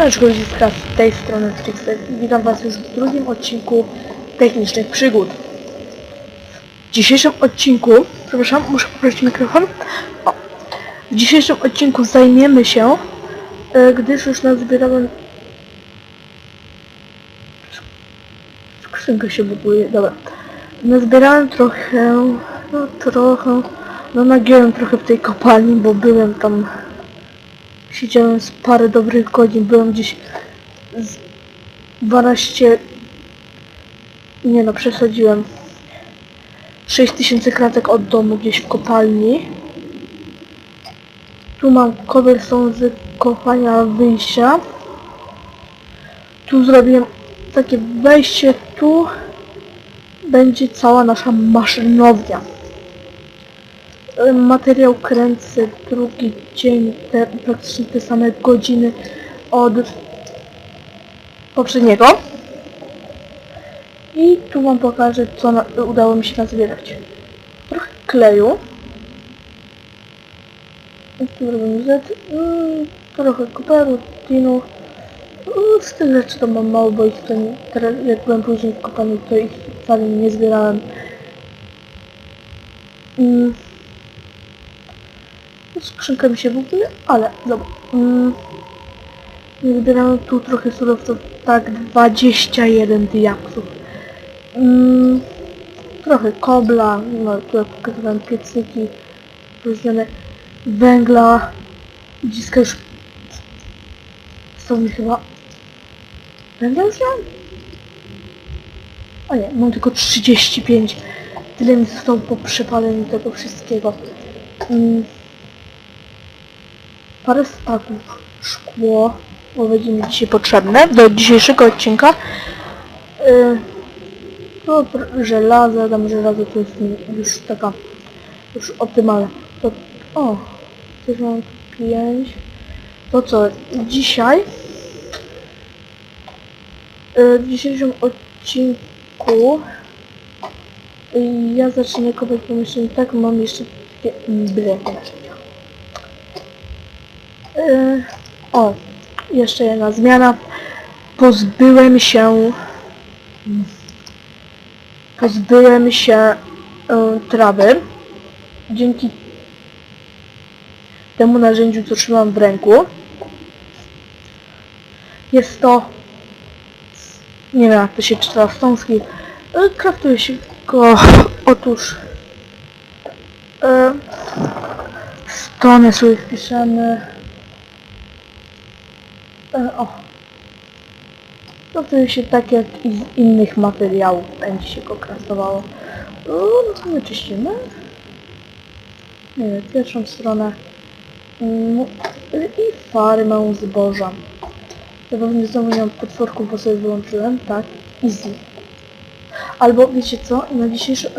Siemaneczko ludziska, z tej strony Trixter i witam was już w drugim odcinku Technicznych Przygód. W dzisiejszym odcinku, przepraszam, muszę poprosić mikrofon. O. W dzisiejszym odcinku zajmiemy się, e, gdyż już nazbierałem... Skrzynka się buduje, dobra. Nazbierałem trochę, no trochę, no nagiąłem trochę w tej kopalni, bo byłem tam Siedziałem z parę dobrych godzin, byłem gdzieś z 12... Nie no, przesadziłem. 6000 kratek od domu gdzieś w kopalni. Tu mam cobblestone z kopania wyjścia. Tu zrobiłem takie wejście, tu będzie cała nasza maszynownia. Materiał kręcę drugi dzień, te, praktycznie te same godziny od poprzedniego. I tu wam pokażę, co na, udało mi się nazbierać. Trochę kleju. I Tu robimy Z. Mm, trochę koperu, tinu. Mm, Z tych rzeczy to mam mało, bo ich to nie, teraz jak byłem później w kopalni, to ich wcale nie zbierałem. Mm. Skrzynka mi się buduje, ale dobra. Mm. Wybieramy tu trochę surowców, tak 21 diaksów. Mm. Trochę kobla, no tu jak pokazywałem piecyki, różnione węgla, dziska już są mi chyba węgla już mam? O nie, mam tylko 35. Tyle mi zostało po przepaleniu tego wszystkiego. Mm parę staków szkło, bo będzie mi dzisiaj potrzebne do dzisiejszego odcinka. Yy, to pr- żelazo, tam żelazo to jest już taka już optymalna. To, o, też mam 5. To co, dzisiaj yy, w dzisiejszym odcinku yy, ja zacznę kopać pomieszczenie tak, mam jeszcze narzędzia. Yy, o, jeszcze jedna zmiana. Pozbyłem się... Pozbyłem się yy, trawy. Dzięki temu narzędziu, co trzymam w ręku. Jest to... Nie wiem, jak to się czyta, stąski. Yy, kraftuje się go... Otóż... Yy, strony sobie wpiszemy... E, o. No to się tak jak i z innych materiałów będzie się go krasowało. No to wyczyścimy. Nie wiem, pierwszą stronę. Mm, I farmę zboża. Ja pewnie znowu nie mam potworków, bo sobie wyłączyłem. Tak, easy. Albo wiecie co? Na dzisiejszy.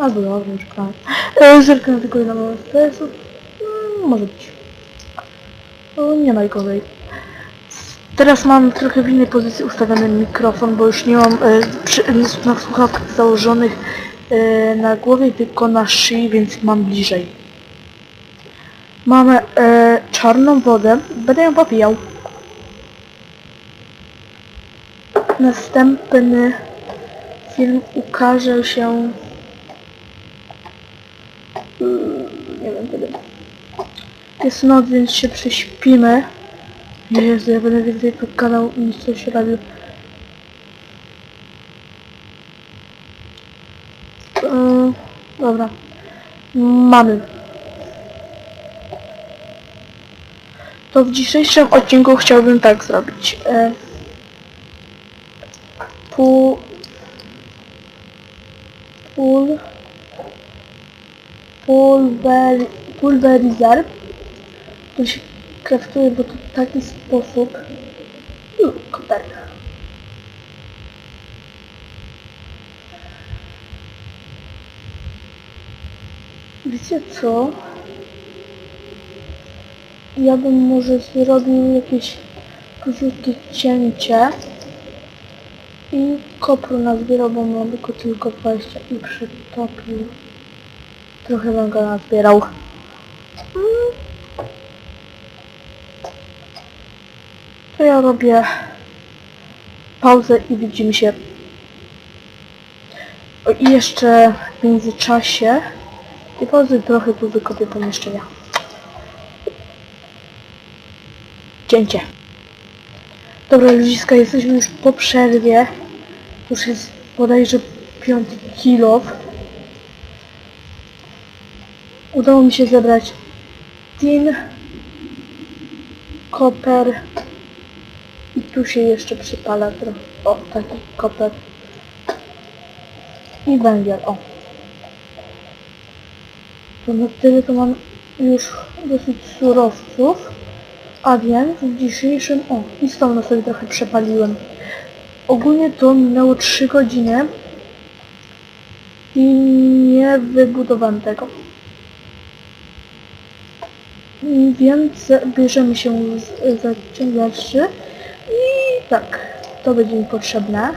Albo dobra, już koniec. E, Zerknę tylko mam FPS-ów. Mm, może być. O, nie najgorzej. Teraz mam trochę w innej pozycji ustawiony mikrofon, bo już nie mam e, przy, na słuchawkach założonych e, na głowie, tylko na szyi, więc mam bliżej. Mamy e, czarną wodę, będę ją popijał. Następny film ukaże się... Mm, nie wiem kiedy. Jest noc, więc się prześpimy. Jezu, ja będę więcej kanał niż coś robił. Dobra. Mamy. To w dzisiejszym odcinku chciałbym tak zrobić. Yy, pół... Pul... Pulver... Się kraftuje, bo to w taki sposób... Mm, koperka. Wiecie co? Ja bym może zrobił jakieś krótkie cięcie i kopru nazbierał, bo tylko tylko 20 i przytopił. Trochę węgla nazbierał. To ja robię pauzę i widzimy się. O, I jeszcze w międzyczasie i pauzy trochę tu wykopię pomieszczenia. Cięcie. Dobra ludziska, jesteśmy już po przerwie. Już jest bodajże piąty kilo. Udało mi się zebrać tin, koper tu się jeszcze przypala trochę. O, taki koper. I węgiel, o. To na tyle to mam już dosyć surowców. A więc w dzisiejszym... O, i stąd sobie trochę przepaliłem. Ogólnie to minęło 3 godziny i nie wybudowałem tego. Więc bierzemy się z zaciągaczy i tak, to będzie mi potrzebne.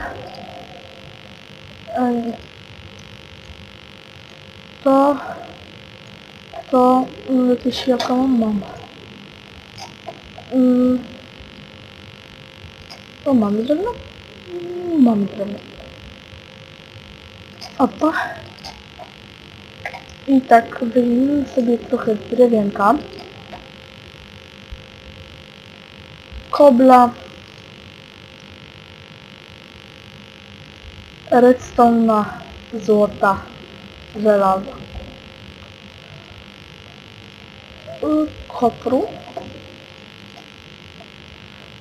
To, to mm, jakieś jaką mam. Mm. O, mamy drewno? Mm, Mamy drewno. Opa. I tak, wyjmijmy sobie trochę drewienka. Kobla. Redstone'a, złota, żelaza. Y, Kopru.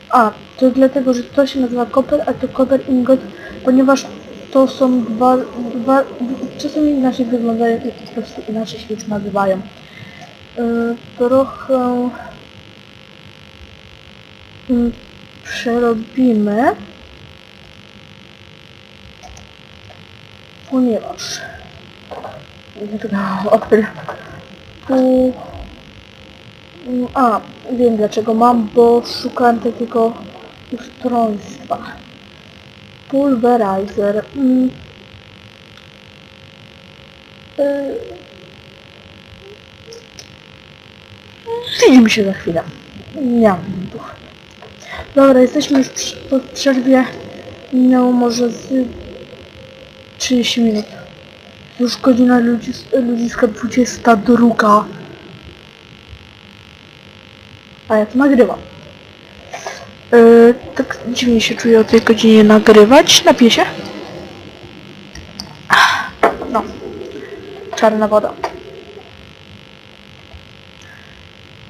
A, to dlatego, że to się nazywa koper, a to koper ingot, ponieważ to są dwa, dwa czasami inaczej wyglądają i po prostu inaczej się nazywają. Yy, trochę yy, przerobimy, ponieważ. Tu Mm, A, wiem dlaczego mam, bo szukałem takiego ustrojstwa. Pulverizer. Mm. Y. Się za chwilę. Nie mam. Dobra, jesteśmy już po przerwie. Minęło może z 30 minut. Już godzina ludzis, ludziska 22. A ja to nagrywam. Yy, tak dziwnie się czuję o tej godzinie nagrywać. Napiję się. No. Czarna woda.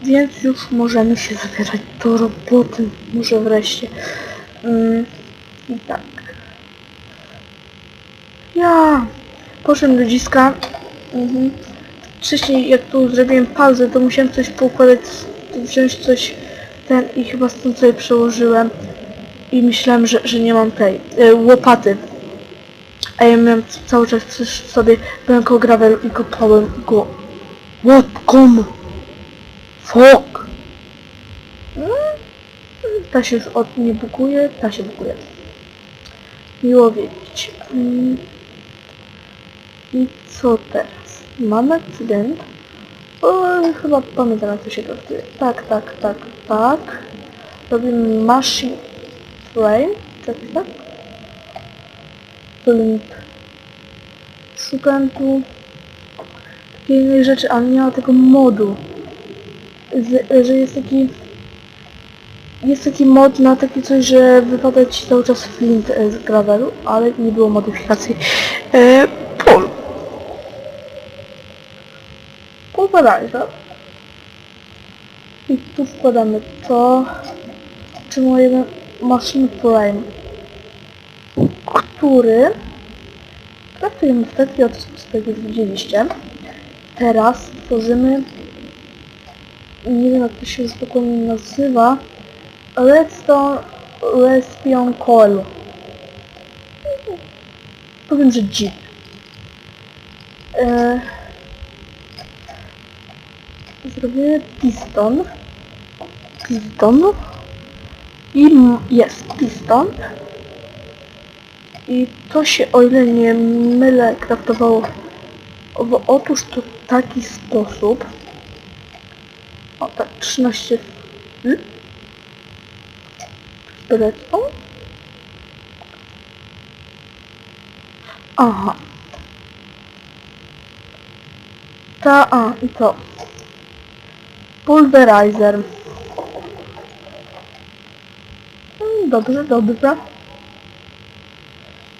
Więc już możemy się zabierać do roboty. Może wreszcie. Yy, tak. Ja. Poszedłem ludziska. Mhm. Wcześniej jak tu zrobiłem pauzę, to musiałem coś poukładać wziąć coś ten i chyba stąd sobie przełożyłem i myślałem, że, że nie mam tej y, łopaty. A ja miałem cały czas przy sobie byłem koło gravelu i kopałem go łapką. Fuck! Mm, Ta się już od nie buguje, ta się buguje. Miło wiedzieć. I co teraz? Mamy cydent. O, chyba pamiętam jak to się traktuje. Tak, tak, tak, tak. Robimy machine frame. Tak, tak. Link. Szukam tu takiej innej rzeczy, ale nie ma tego modu. Z, że jest taki... Jest taki mod na takie coś, że wypada ci cały czas flint z gravelu, ale nie było modyfikacji. E, pol. Pulverizer. I tu wkładamy to, mojego Machine Prime, który traktujemy w taki sposób, jak widzieliście. Teraz tworzymy, nie wiem jak to się dokładnie nazywa, Redstone Respion Coil. Powiem, że Jeep. E, zrobimy piston. Piston. I jest piston. I to się, o ile nie mylę, kraftowało w otóż to taki sposób. O tak, 13. Hmm? redstone? Aha. Ta, a, i to. Pulverizer. Mm, Dobrze, dobrze.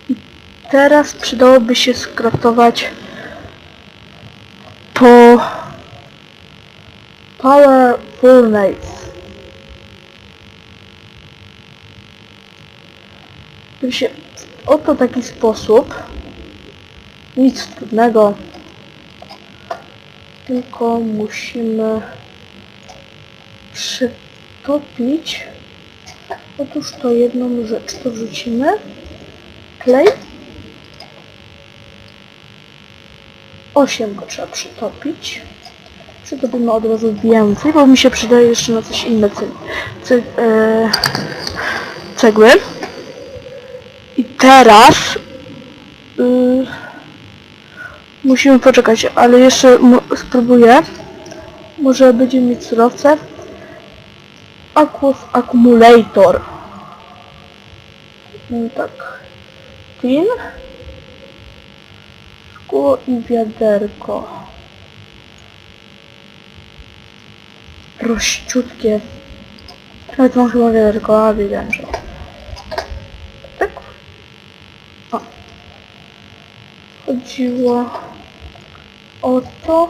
I teraz przydałoby się skraftować po Power Furnace. Tu się oto taki sposób. Nic trudnego. Tylko musimy przytopić. Otóż to jedną rzecz to wrzucimy. Klej. 8 go trzeba przytopić. Przytopimy od razu więcej, bo mi się przydaje jeszcze na coś inne cy, e, cegły. I teraz y, musimy poczekać, ale jeszcze spróbuję. Może będziemy mieć surowce. Aquos Accumulator. No tak. Tin. Szkło i wiaderko. Prościutkie. Nawet mam chyba wiaderko, a wiedziałem, że... Tak. O. Chodziło o to.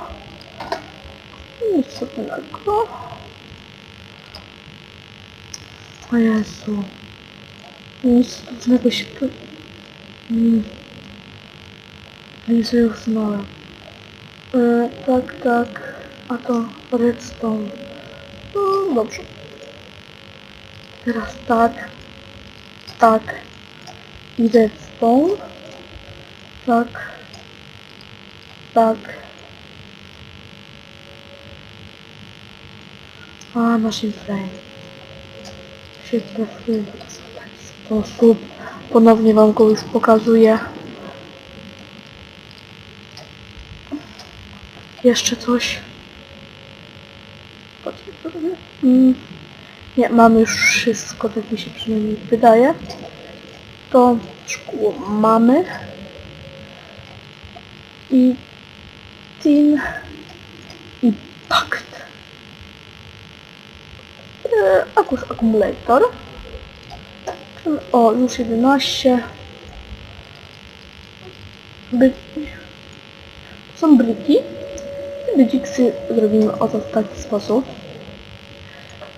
Nic sobie O Jezu. Nic cudnego się... Mm. Ja sobie usunąłem. E, tak, tak. A to redstone. No, dobrze. Teraz tak. Tak. I redstone. Tak. Tak. A, machine frame. Się trafuje w sposób. Ponownie wam go już pokazuję. Jeszcze coś. Mm. Nie, mamy już wszystko, tak mi się przynajmniej wydaje. To szkło mamy. I tin i pakt. E, Akus Accumulator. O, już 11. By... Są bryki. Bydziksy zrobimy oto w taki sposób.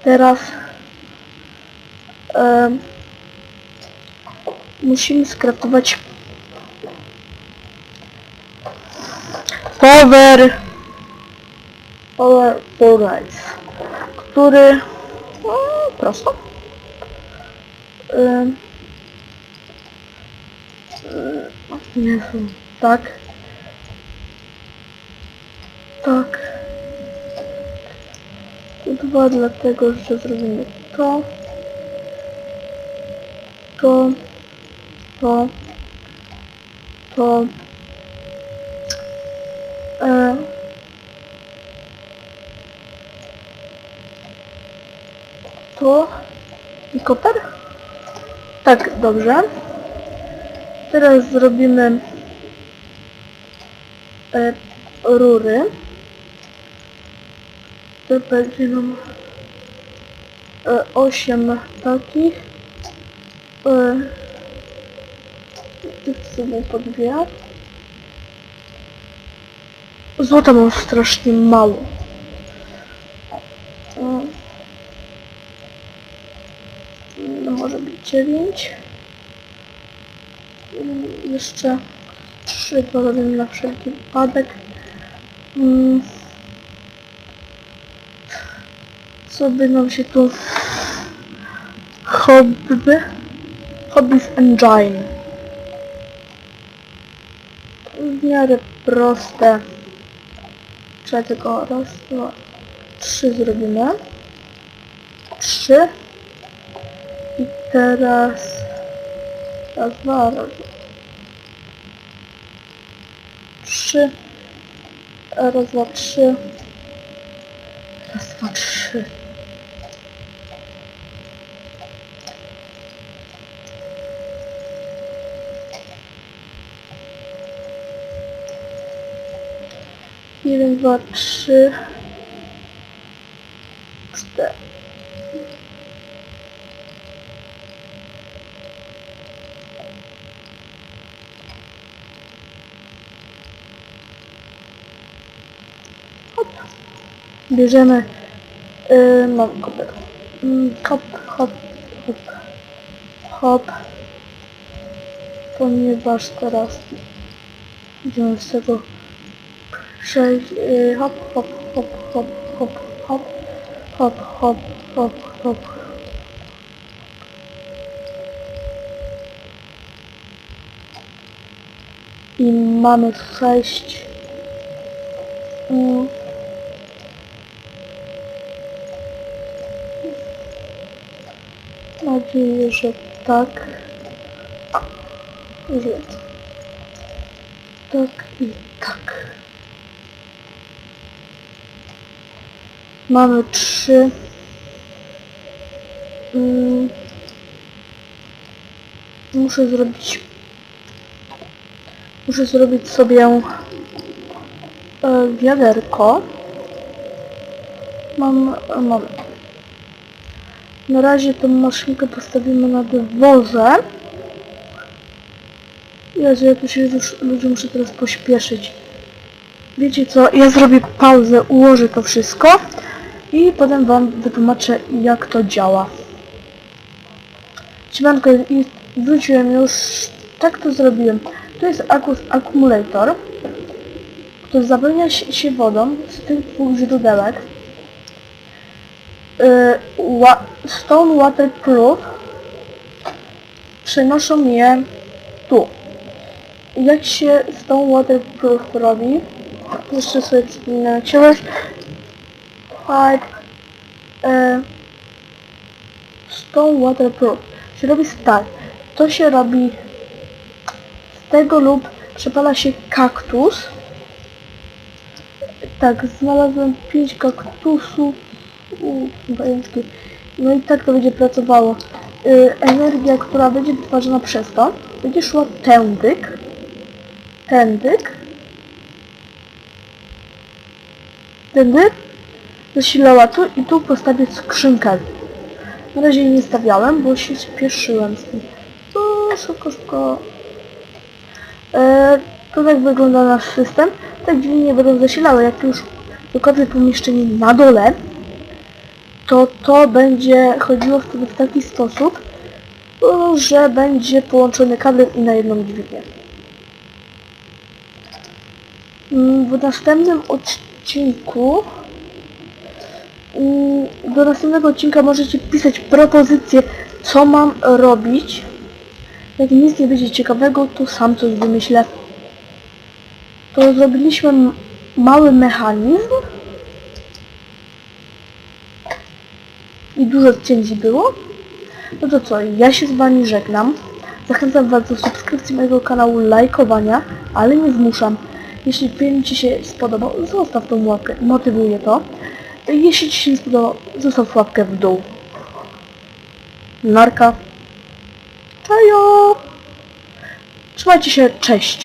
Teraz em, musimy skraftować Power Power Furnace, który prosto ym, Jezu, tak. Tak. Dwa dlatego, że zrobimy to. To. To. To. E, to i koper? Tak, dobrze. Teraz zrobimy e, rury. To będzie nam e, 8 takich. E, tych sobie po dwie. Złota mam strasznie mało. E, no 9. Mm, Jeszcze 3 porobimy na wszelki wypadek. Mm. Co by nam się tu... Hobby... Hobbies Engine. W miarę proste. Trzeba tylko raz, dwa, trzy zrobimy. Trzy teraz... Raz, dwa, raz, Trzy. Raz, dwa, trzy. Raz, dwa, trzy. Jeden, dwa, trzy. Cztery. Hop. Bierzemy yy, kopę. Mm, Hop, hop, hop, hop. Ponieważ teraz idziemy z tego przejść. Yy, hop, hop, hop, hop, hop, hop, hop, hop, hop, hop. I mamy sześć. Mm. Nadzieję, że tak. Wiem. Tak i tak. Mamy trzy. Mm. Muszę zrobić... Muszę zrobić sobie e, wiaderko. Mam, mam. Na razie tą maszynkę postawimy na dworze. Ja tu się już ludzie muszę teraz pośpieszyć. Wiecie co, ja zrobię pauzę, ułożę to wszystko i potem wam wytłumaczę jak to działa. Siemanko, i wróciłem już, tak to zrobiłem. To jest akumulator, który zapełnia się wodą z tych dwóch źródełek. Wa stone waterproof przenoszą je tu. Jak się stone waterproof robi? Jeszcze sobie przypominam jak się robi. Pipe yy, stone waterproof się robi tak. To się robi z tego lub przepala się kaktus. Tak, znalazłem 5 kaktusów. Pajączki. No i tak to będzie pracowało. Yy, energia, która będzie wytwarzana przez to, będzie szła tędyk, tędyk, tędy, zasilała tu i tu postawię skrzynkę. Na razie jej nie stawiałem, bo się spieszyłem z tym. O, szybko, szybko. E, to tak wygląda nasz system. Tak drzwi nie będą zasilały. Jak już dokończę pomieszczenie na dole, to będzie chodziło wtedy w taki sposób, o, że będzie połączony kablem i na jedną dźwignię. Mm, W następnym odcinku Mm, do następnego odcinka możecie pisać propozycje, co mam robić. Jak nic nie będzie ciekawego, to sam coś wymyślę. To zrobiliśmy mały mechanizm. I dużo cięci było. No to co, ja się z wami żegnam. Zachęcam was do subskrypcji mojego kanału, lajkowania, ale nie zmuszam. Jeśli film ci się spodobał, zostaw tą łapkę, motywuje to. Jeśli Ci się nie spodobał, zostaw łapkę w dół. Narka. Czajo! Trzymajcie się, cześć!